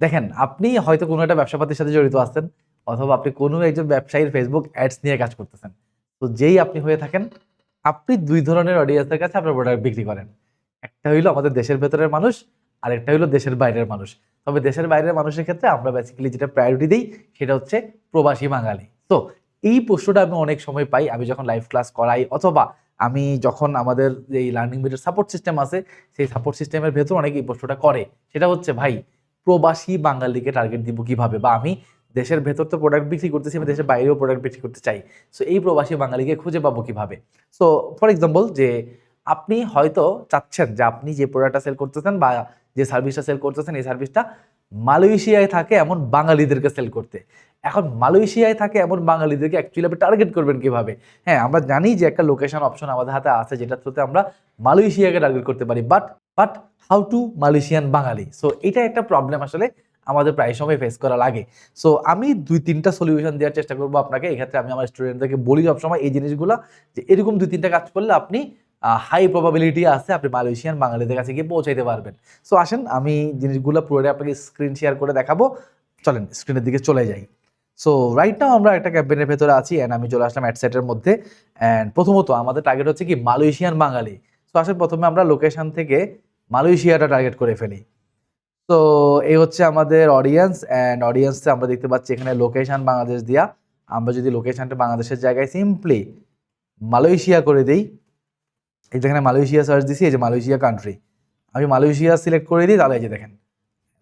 দেখেন, আপনি হয়তো কোনো একটা ব্যবসাপাতির সাথে জড়িত আছেন অথবা আপনি কোনো একজন ব্যবসায়ীর ফেসবুক অ্যাডস নিয়ে কাজ করতেছেন। তো যেই আপনি হয়ে থাকেন, আপনি দুই ধরনের অডিয়েন্সের কাছে আপনার প্রোডাক্ট বিক্রি করেন। একটা হইল আমাদের দেশের ভেতরের মানুষ, আর একটা হইল দেশের বাইরের মানুষ। তবে দেশের বাইরের মানুষের ক্ষেত্রে আমরা বেসিক্যালি যেটা প্রায়োরিটি দিই, সেটা হচ্ছে প্রবাসী বাঙালি। তো এই প্রশ্নটা আমি অনেক সময় পাই, আমি যখন লাইভ ক্লাস করাই, অথবা আমি যখন আমাদের এই লার্নিং মিডিয়ার সাপোর্ট সিস্টেম আছে, সেই সাপোর্ট সিস্টেমের ভেতর অনেকে এই প্রশ্নটা করে। সেটা হচ্ছে, ভাই প্রবাসী বাঙালিকে টার্গেট দিব কীভাবে? বা আমি দেশের ভেতর তো প্রোডাক্ট বিক্রি করতেছি, আমি দেশের বাইরেও প্রোডাক্ট বিক্রি করতে চাই। সো এই প্রবাসী বাঙালিকে খুঁজে পাবো কীভাবে? সো ফর এক্সাম্পল যে আপনি হয়তো চাচ্ছেন যে আপনি যে প্রোডাক্টটা সেল করতেছেন বা যে সার্ভিসটা সেল করতেছেন, এই সার্ভিসটা মালয়েশিয়ায় থাকে এমন বাঙালিদেরকে সেল করতে। এখন মালয়েশিয়ায় থাকে এমন বাঙালিদেরকে অ্যাকচুয়ালি আপনি টার্গেট করবেন কীভাবে? হ্যাঁ আমরা জানি যে একটা লোকেশন অপশন আমাদের হাতে আছে যেটা থ্রুতে আমরা মালয়েশিয়াকে টার্গেট করতে পারি। But but how to Malaysian Bengali so এটা একটা প্রবলেম আসলে আমাদের প্রায় সময় ফেস করা লাগে। সো আমি দুই তিনটা সলিউশন দেওয়ার চেষ্টা করব আপনাকে। এক্ষেত্রে আমি আমার স্টুডেন্টদেরকে বলি সবসময় এই জিনিসগুলো, যে এরকম দুই তিনটা কাজ করলে আপনি হাই প্রবাবিলিটি আছে আপনি মালয়েশিয়ান বাঙালিদের কাছে গিয়ে পৌঁছাইতে পারবেন। সো আসেন, আমি জিনিসগুলো পুরোটাই আপনাকে স্ক্রিন শেয়ার করে দেখাবো। চলেন স্ক্রিনের দিকে চলে যাই। সো রাইট নাও আমরা একটা ক্যাম্পেনের ভেতরে আছি অ্যান্ড আমি চলে আসলাম অ্যাডসেটের মধ্যে। অ্যান্ড প্রথমত আমাদের টার্গেট হচ্ছে কি মালয়েশিয়ান বাঙালি সো আসলে প্রথমে আমরা লোকেশন থেকে মালয়েশিয়াটা টার্গেট করে ফেলি। তো এই হচ্ছে আমাদের অডিয়েন্স অ্যান্ড অডিয়েন্সে আমরা দেখতে পাচ্ছি এখানে লোকেশন বাংলাদেশ দিয়া। আমরা যদি লোকেশানটা বাংলাদেশের জায়গায় সিম্পলি মালয়েশিয়া করে দিই, এই যেখানে মালয়েশিয়া সার্চ দিছি, এই যে মালয়েশিয়া কান্ট্রি আমি মালয়েশিয়া সিলেক্ট করে দিই, তাহলে এই যে দেখেন,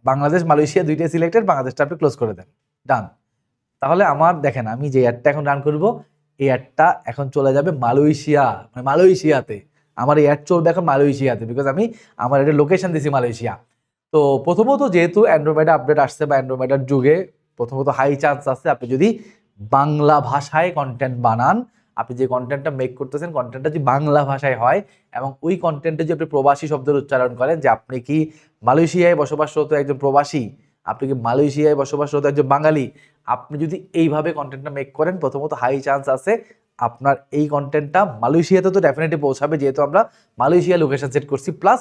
বাংলাদেশ, মালয়েশিয়া দুইটাই সিলেক্টেড বাংলাদেশটা আপনি ক্লোজ করে দেন। ডান তাহলে আমার, দেখেন আমি যে অ্যাডটা এখন রান করব, এই অ্যাডটা এখন চলে যাবে মালয়েশিয়া মানে মালয়েশিয়াতে। আমার এই অ্যাড চলবে এখন মালয়েশিয়াতে বিকজ আমি আমার এটা লোকেশন দিছি মালয়েশিয়া। তো প্রথমত যেহেতু অ্যান্ড্রয়েড আপডেট আসছে বা অ্যান্ড্রয়েডের যুগে, প্রথমত হাই চান্স আছে আপনি যদি বাংলা ভাষায় কন্টেন্ট বানান, আপনি যে কন্টেন্টটা মেক করতেছেন কন্টেন্টটা যদি বাংলা ভাষায় হয়, এবং ওই কন্টেন্টে যদি আপনি প্রবাসী শব্দের উচ্চারণ করেন, যে আপনি কি মালয়েশিয়ায় বসবাসরত একজন প্রবাসী, আপনি কি মালয়েশিয়ায় বসবাসরত একজন বাঙালি, আপনি যদি এইভাবে কন্টেন্টটা মেক করেন, প্রথমত হাই চান্স আছে আপনার এই কন্টেন্টটা মালয়েশিয়াতে তো ডেফিনেটলি পৌঁছাবে, যেহেতু আমরা মালয়েশিয়া লোকেশন সেট করছি প্লাস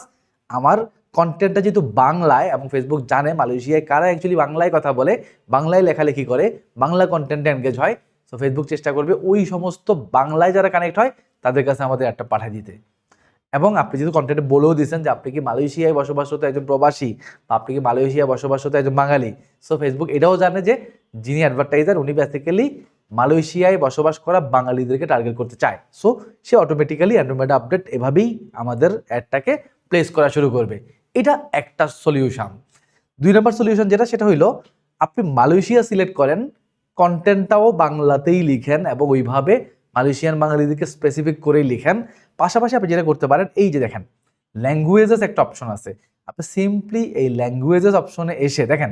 আমার কন্টেন্টটা যেহেতু বাংলায় এবং ফেসবুক জানে মালয়েশিয়ায় কারা অ্যাকচুয়ালি বাংলায় কথা বলে, বাংলায় লেখালেখি করে, বাংলা কন্টেন্টে এনগেজ হয় সো ফেসবুক চেষ্টা করবে ওই সমস্ত বাংলায় যারা কানেক্ট হয়, তাদের কাছে আমাদের একটা পাঠিয়ে দিতে। এবং আপনি যেহেতু কন্টেন্টে বলেও দিয়েছেন যে আপনি কি মালয়েশিয়ায় বসবাসরত একজন প্রবাসী, বা আপনি কি মালয়েশিয়ায় বসবাসরত একজন বাঙালি সো ফেসবুক এটাও জানে যে যিনি অ্যাডভার্টাইজার উনি বেসিক্যালি মালয়েশিয়ায় বসবাস করা বাঙালিদেরকে টার্গেট করতে চায়। সো সে অটোমেটিক্যালি অ্যান্ড্রয়েড আপডেট এভাবেই আমাদের অ্যাডটাকে প্লেস করা শুরু করবে। এটা একটা সলিউশন দুই নম্বর সলিউশন যেটা, সেটা হইল, আপনি মালয়েশিয়া সিলেক্ট করেন কন্টেন্টটাও বাংলাতেই লিখেন এবং ওইভাবে মালয়েশিয়ান বাঙালিদেরকে স্পেসিফিক করেই লিখেন। পাশাপাশি আপনি যেটা করতে পারেন, এই যে দেখেন ল্যাঙ্গুয়েজেস একটা অপশন আছে। আপনি সিম্পলি এই ল্যাঙ্গুয়েজেস অপশনে এসে দেখেন,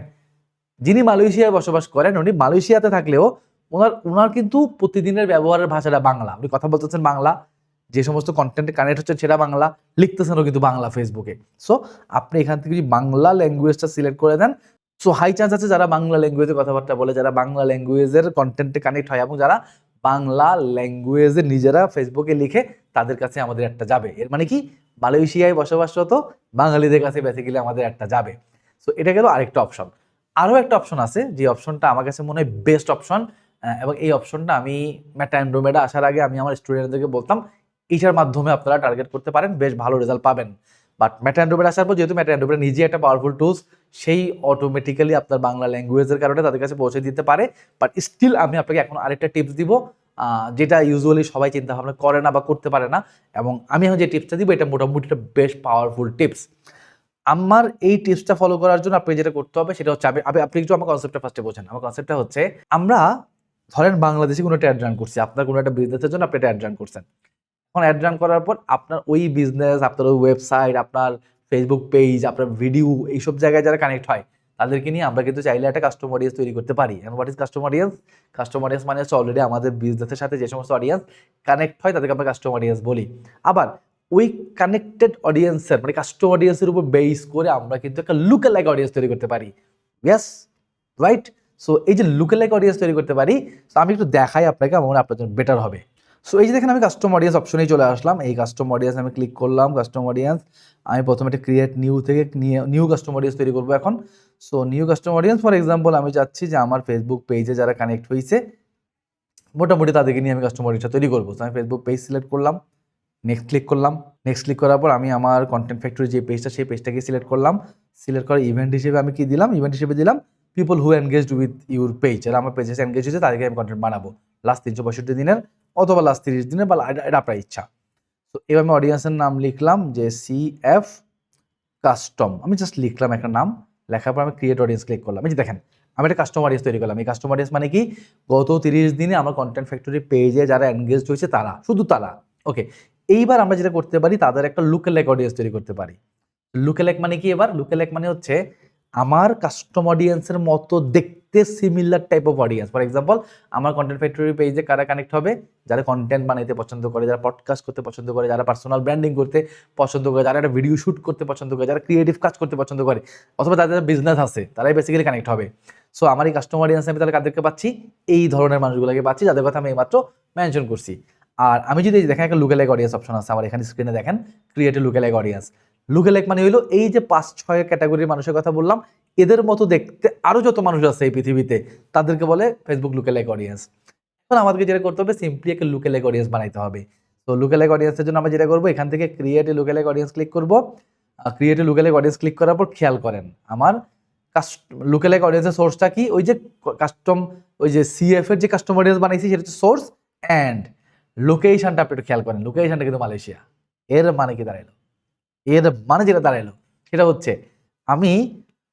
যিনি মালয়েশিয়ায় বসবাস করেন, উনি মালয়েশিয়াতে থাকলেও ওনার ওনার কিন্তু প্রতিদিনের ব্যবহারের ভাষাটা বাংলা। উনি কথা বলতেছেন বাংলা, যে সমস্ত কন্টেন্টে কানেক্ট হচ্ছে সেটা বাংলা, লিখতেছেনও কিন্তু বাংলা ফেসবুকে সো আপনি এখান থেকে যদি বাংলা ল্যাঙ্গুয়েজটা সিলেক্ট করে দেন সো হাই চান্স আছে যারা বাংলা ল্যাঙ্গুয়েজে কথাবার্তা বলে, যারা বাংলা ল্যাঙ্গুয়েজের কন্টেন্টে কানেক্ট হয় এবং যারা বাংলা ল্যাঙ্গুয়েজে নিজেরা ফেসবুকে লিখে তাদের কাছে আমাদের একটা যাবে। এর মানে কি? মালয়েশিয়ায় বসবাসরত বাঙালিদের কাছে বেসিক্যালি আমাদের একটা যাবে। সো এটা গেল আরেকটা অপশন আরও একটা অপশন আছে, যে অপশনটা আমার কাছে মনে হয় বেস্ট অপশন এবং এই অপশনটা আমি ম্যাটা অ্যান্ড্রোমেডা আসার আগে আমি আমার স্টুডেন্টদেরকে বলতাম এইটার মাধ্যমে আপনারা টার্গেট করতে পারেন, বেশ ভালো রেজাল্ট পাবেন। বাট ম্যাটা অ্যান্ড্রোমেড আসার পর যেহেতু ম্যাটা অ্যান্ড্রোমেড নিজে একটা পাওয়ারফুল টুলস সেই অটোমেটিক্যালি আপনার বাংলা ল্যাঙ্গুয়েজের কারণে তাদের কাছে পৌঁছে দিতে পারে। বাট স্টিল আমি আপনাকে এখন আরেকটা টিপস দিব যেটা ইউজুয়ালি সবাই চিন্তা ভাবনা করে না বা করতে পারে না। এবং আমি এখন যে টিপসটা দিব, এটা মোটামুটি একটা বেশ পাওয়ারফুল টিপস আমার এই টিপসটা ফলো করার জন্য আপনি যেটা করতে হবে, সেটা হচ্ছে আপনি আপনি একটু আমার কনসেপ্টটা ফার্স্টে বোঝেন। আমার কনসেপ্টটা হচ্ছে, আমরা ধরেন বাংলাদেশে কোনো একটা অ্যাড রান করছি, আপনার কোনো একটা বিজনেসের জন্য আপনি একটা অ্যাড রান করছেন। এখন অ্যাড রান করার পর আপনার ওই বিজনেস আপনার ওই ওয়েবসাইট আপনার ফেসবুক পেজ আপনার ভিডিও এইসব জায়গায় যারা কানেক্ট হয়, তাদেরকে নিয়ে আমরা কিন্তু চাইলে একটা কাস্টমার অডিয়েন্স তৈরি করতে পারি। এখন what is customer audience customer audience মানে হচ্ছে অলরেডি আমাদের বিজনেসের সাথে যে সমস্ত অডিয়েন্স কানেক্ট হয়, তাদেরকে আমরা কাস্টমার অডিয়েন্স বলি। আবার ওই কানেক্টেড অডিয়েন্সের মানে কাস্টমার অডিয়েন্সের উপর বেস করে আমরা কিন্তু একটা লুকে লাইক অডিয়েন্স তৈরি করতে পারি। ইয়াস রাইট সো এই যে লুকে লাইক অডিয়েন্স তৈরি করতে পারি তো আমি একটু দেখাই আপনাকে আমার আপনার জন্য বেটার হবে। সো এই যে দেখেন আমি কাস্টম অডিয়েন্স অপশনেই চলে আসলাম। এই কাস্টম অডিয়েন্স আমি ক্লিক করলাম কাস্টম অডিয়েন্স আমি প্রথমে একটা ক্রিয়েট নিউ থেকে নিউ কাস্টম অডিয়েন্স তৈরি করব এখন। So new customer audience for example আমি চাচ্ছি যে আমার ফেসবুক পেজে যারা কানেক্ট হয়েছে মোটামুটি তাদেরকে নিয়ে আমি কাস্টমার অডিয়েন্সটা তৈরি করব। তো আমি ফেসবুক পেজ সিলেক্ট করলাম নেক্সট ক্লিক করলাম। নেক্সট ক্লিক করার পর আমি আমার কন্টেন্ট ফ্যাক্টরি যে পেজটা সেই পেজটাকে সিলেক্ট করলাম। সিলেক্ট করার ইভেন্ট হিসেবে আমি কি দিলাম? ইভেন্ট হিসেবে দিলাম people who engaged with your page যারা আমার পেজে এনগেজ হয়েছে, তাদেরকে আমি কন্টেন্ট বানাবো। লাস্ট তিনশো পঁয়ষট্টি দিনের অথবা লাস্ট তিরিশ দিনের, বা এটা- আপনার ইচ্ছা। তো এবার আমি অডিয়েন্সের নাম লিখলাম, যে সি এফ কাস্টম আমি জাস্ট লিখলাম একটা নাম, লেখার পর আমি ক্রিয়েট অডিয়েন্স ক্লিক করলাম। এই যে দেখেন, আমি একটা কাস্টমার অডিয়েন্স তৈরি করলাম। এই কাস্টমার অডিয়েন্স মানে কি? গত তিরিশ দিনে আমার কন্টেন্ট ফ্যাক্টরি পেজে যারা এনগেজড হয়েছে, তারা, শুধু তারা। ওকে এইবার আমরা যেটা করতে পারি, তাদের একটা লুকেলেক অডিয়েন্স তৈরি করতে পারি। লুকেলেক মানে কি এবার? লুকেলেক মানে হচ্ছে আমার কাস্টম অডিয়েন্সের মতো দেখতে similar type of audience for example আমার কন্টেন্ট ফ্যাক্টরি পেজে কারা কানেক্ট হবে? যারা কন্টেন্ট বানাইতে পছন্দ করে, যারা পডকাস্ট করতে পছন্দ করে, যারা পার্সোনাল ব্র্যান্ডিং করতে পছন্দ করে, যারা একটা ভিডিও শ্যুট করতে পছন্দ করে, যারা ক্রিয়েটিভ কাজ করতে পছন্দ করে, অথবা যাদের বিজনেস আছে, তারাই বেসিক্যালি কানেক্ট হবে। সো আমার এই কাস্টমার অডিয়েন্স আমি তাহলে কাদেরকে পাচ্ছি? এই ধরনের মানুষগুলোকে পাচ্ছি, যাদের কথা আমি এইমাত্র মেনশন করছি। আর আমি যদি দেখেন একটা লুকেলাইক অডিয়েন্স অপশন আছে, আমার এখানে স্ক্রিনে দেখেন ক্রিয়েট লুকেলাইক অডিয়েন্স লুকেলাইক মানে হইল এই যে পাঁচ, ছয় ক্যাটাগরির মানুষের কথা বললাম, এদের মতো দেখতে আরও যত মানুষ আছে এই পৃথিবীতে, তাদেরকে বলে ফেসবুক লুকেলাইক অডিয়েন্স এখন আমাদেরকে যেটা করতে হবে সিম্পলি একটা লুকেলাইক অডিয়েন্স বানাইতে হবে। তো লুকেলাইক অডিয়েন্সের জন্য আমরা যেটা করব, এখান থেকে create a lookalike audience click করব। Create a lookalike audience click করার পর খেয়াল করেন, আমার লুকেলাইক অডিয়েন্সের সোর্সটা কি? ওই যে কাস্টম ওই যে সিএফ এর যে কাস্টম অডিয়েন্স বানাইছি, সেটা হচ্ছে সোর্স অ্যান্ড লোকেশনটা আপনি একটু খেয়াল করেন। লোকেশনটা কিন্তু মালয়েশিয়া। এর মানে কি দাঁড়াইলো? এর মানে যেটা দাঁড়াইলো, সেটা হচ্ছে আমি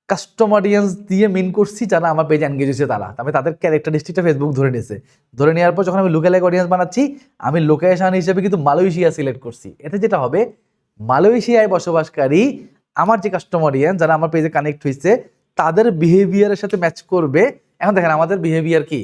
কাস্টম অডিয়েন্স দিয়ে মিন করছি যারা আমার পেজে এনগেজ হয়েছে তারা। আমি তাদের ক্যারেক্টারিস্টিকটা ফেসবুক ধরে নিয়েছে। ধরে নেওয়ার পর যখন আমি লোকালাইক অডিয়েন্স বানাচ্ছি, আমি লোকেশন হিসেবে কিন্তু মালয়েশিয়া সিলেক্ট করছি। এতে যেটা হবে, মালয়েশিয়ায় বসবাসকারী আমার যে কাস্টম অডিয়েন্স যারা আমার পেজে কানেক্ট হয়েছে, তাদের বিহেভিয়ারের সাথে ম্যাচ করবে। এখন দেখেন আমাদের বিহেভিয়ার কি?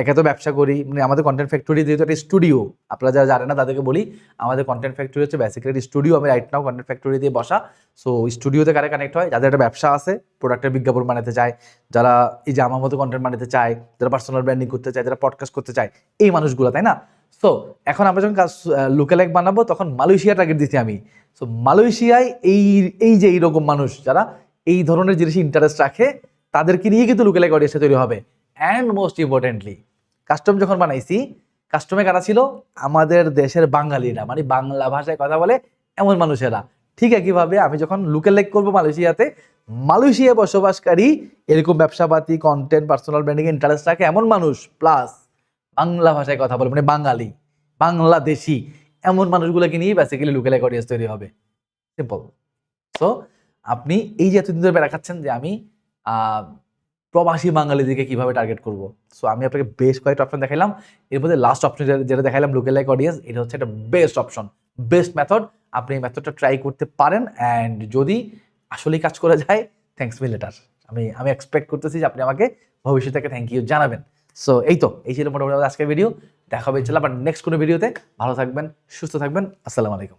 একে তো ব্যবসা করি মানে আমাদের কন্টেন্ট ফ্যাক্টরি যেহেতু একটা স্টুডিও আপনারা যারা জানে না তাদেরকে বলি, আমাদের কন্টেন্ট ফ্যাক্টরি হচ্ছে বেসিক্যালি স্টুডিও আমি রাইট নাও কন্টেন্ট ফ্যাক্টরি দিয়ে বসা সো স্টুডিওতে কারা কানেক্ট হয়? যাদের একটা ব্যবসা আছে প্রোডাক্টের বিজ্ঞাপন বানাতে চায়, যারা এই যে আমার মতো কন্টেন্ট বানাতে চায়, যারা পার্সোনাল ব্র্যান্ডিং করতে চায়, যারা পডকাস্ট করতে চায়, এই মানুষগুলো, তাই না? সো এখন আমরা যখন কাজ লুকেলাইক বানাবো, তখন মালয়েশিয়া টার্গেট দিচ্ছি আমি। সো মালয়েশিয়ায় এই এই যে এইরকম মানুষ, যারা এই ধরনের জিনিসে ইন্টারেস্ট রাখে, তাদেরকে নিয়ে কিন্তু লুকেলাইক অডিয়েন্স তৈরি হবে। অ্যান্ড মোস্ট ইম্পর্টেন্টলি কাস্টম যখন বানাইছি কাস্টমে কারা ছিল? আমাদের দেশের বাঙালিরা মানে বাংলা ভাষায় কথা বলে এমন মানুষেরা। ঠিক একইভাবে আমি যখন লুকে করব মালয়েশিয়াতে মালয়েশিয়া বসবাসকারী এরকম ব্যবসাপাতি কন্টেন্ট পার্সোনাল ব্র্যান্ডিং ইন্টারেস্ট রাখে এমন মানুষ প্লাস বাংলা ভাষায় কথা বলে মানে বাঙালি, বাংলাদেশি, এমন মানুষগুলোকে নিয়ে বেসিক্যালি লুকে লাইক অডিয়েন্স তৈরি হবে। সিম্পল সো আপনি এই যে এতদিন ধরে দেখাচ্ছেন যে আমি প্রবাসী বাঙালিদেরকে কীভাবে টার্গেট করব? সো আমি আপনাকে বেশ কয়েকটা অপশন দেখাইলাম। এর মধ্যে লাস্ট অপশন যেটা দেখাইলাম লুকে লাইক অডিয়েন্স এটা হচ্ছে একটা বেস্ট অপশন বেস্ট মেথড আপনি এই মেথডটা ট্রাই করতে পারেন অ্যান্ড যদি আসলেই কাজ করে যায় থ্যাংকস মি লেটার আমি আমি এক্সপেক্ট করতেছি যে আপনি আমাকে ভবিষ্যৎ থেকে থ্যাংক ইউ জানাবেন। সো এই তো, এই ছিল মোটামুটি আজকের ভিডিও দেখা হবে ইনশাল্লাহ আবার নেক্সট কোনো ভিডিওতে ভালো থাকবেন, সুস্থ থাকবেন। আসসালামু আলাইকুম।